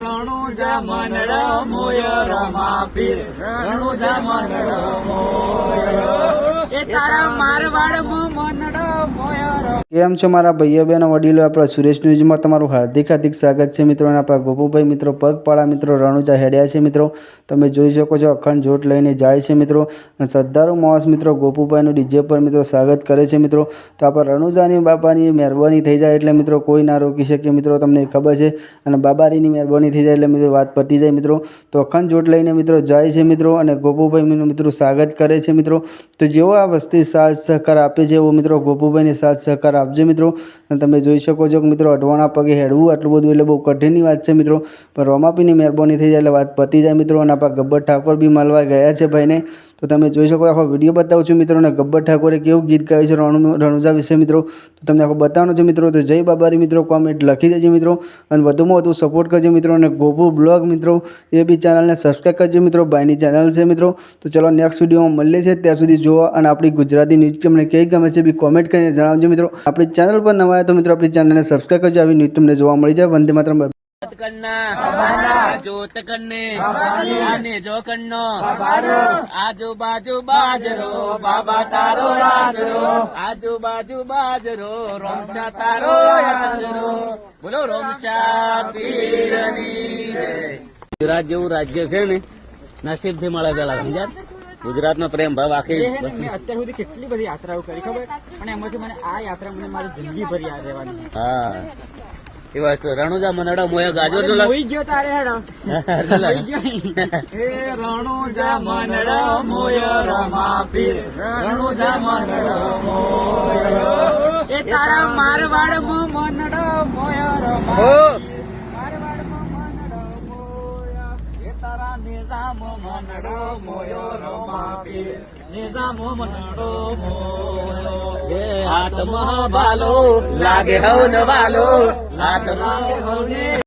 રણુજા મનડ મોય રમા પીર રણુજા મનડ મોય એ તારા મારવાડ કેમ છો મારા ભાઈઓ બહેનો વડીલો? આપણા સુરેશ ન્યૂઝમાં તમારું હાર્દિક હાર્દિક સ્વાગત છે મિત્રો અને આપણા ગોપુભાઈ મિત્રો, પગપાળા મિત્રો, રણુજા હેડ્યા છે મિત્રો. તમે જોઈ શકો છો અખંડ જોટ લઈને જાય છે મિત્રો. અને શ્રદ્ધાળુ માણસ મિત્રો, ગોપુભાઈનું ડીજે પર મિત્રો સ્વાગત કરે છે મિત્રો. તો આપણા રણુજાની બાપાની મહેરબાની થઈ જાય એટલે મિત્રો કોઈ ના રોકી શકે મિત્રો, તમને ખબર છે. અને બાબારીની મહેરબાની થઈ જાય એટલે મિત્રો વાત પતી જાય મિત્રો. તો અખંડ જોટ લઈને મિત્રો જાય છે મિત્રો અને ગોપુભાઈ મિત્રો સ્વાગત કરે છે મિત્રો. તો જેવો આ વસ્તી સાથ સહકાર આપે છે, એવો મિત્રો ગોપુભાઈને સાથ સહકાર આપજો મિત્રો. અને તમે જોઈ શકો છો કે મિત્રો અડવાણા પગે હેડવું આટલું બધું એટલે બહુ કઠિનની વાત છે મિત્રો. પણ રોમાપીની મહેરબાની થઈ જાય એટલે વાત પતી જાય મિત્રો. અને આપણા ગબ્બર ઠાકોર બી મળવા ગયા છે ભાઈને. તો તમે જોઈ શકો આખો વીડિયો બતાવું છું મિત્રો અને ગબ્બર ઠાકોરે કેવું ગીત ગાયું છે રણુ રણુજા વિશે મિત્રો. તો તમને આખો બતાવવાનો છે મિત્રો. તો જય બાબારી મિત્રો કોમેન્ટ લખી દેજો મિત્રો. અને વધુમાં વધુ સપોર્ટ કરજો મિત્રો અને ગોપુ બ્લોગ મિત્રો. એ બી ચેનલને સબસ્ક્રાઈબ કરજો મિત્રો. ભાઈની ચેનલ છે મિત્રો. તો ચલો નેક્સ્ટ વિડીયોમાં મળીએ છીએ. ત્યાં સુધી જોવા અને આપણી ગુજરાતી ન્યૂઝ તમને કઈ ગમે છે બી કોમેન્ટ કરીને જણાવજો મિત્રો. આપણી ચેનલ પર નવા તો મિત્રો આપણી ચેનલને સબસ્ક્રાઈબ કરજો. આવી ન્યૂઝ તમને જોવા મળી જાય. વંદે માતરમ. આજુબાજુ બાજરો બાબા તારો આજુબાજુ બાજરો રોમશા તારો બોલો રોમશા ગુજરાત જેવું રાજ્ય છે ને નસીબથી મળે પેલા સમજ્યા? ગુજરાત નો પ્રેમ ભાવ આખી મેં અત્યાર સુધી કેટલી બધી યાત્રાઓ કરી ખબર? અને એમાંથી મને આ યાત્રા મને મારી જિંદગી ભર યાદ રહેવાની હા. એ વસ્તુ રણુજા મનડા મોયા ગાજર જો મોઈ ગયો તારે હેડો. મોઈ ગયો એ રણુજા મનડા મોયા રમા પીર રણુજા મનડા મોયા એ તારા મારવાડ મો મનડા મોયા રમા મારવાડ મનડો મોયા એ તારા નિઝામ મનડા મોયા રમા પીર નિઝામ મનડો મોયો હાથમાં બાલો લાગે હવન વાલો હાથમાં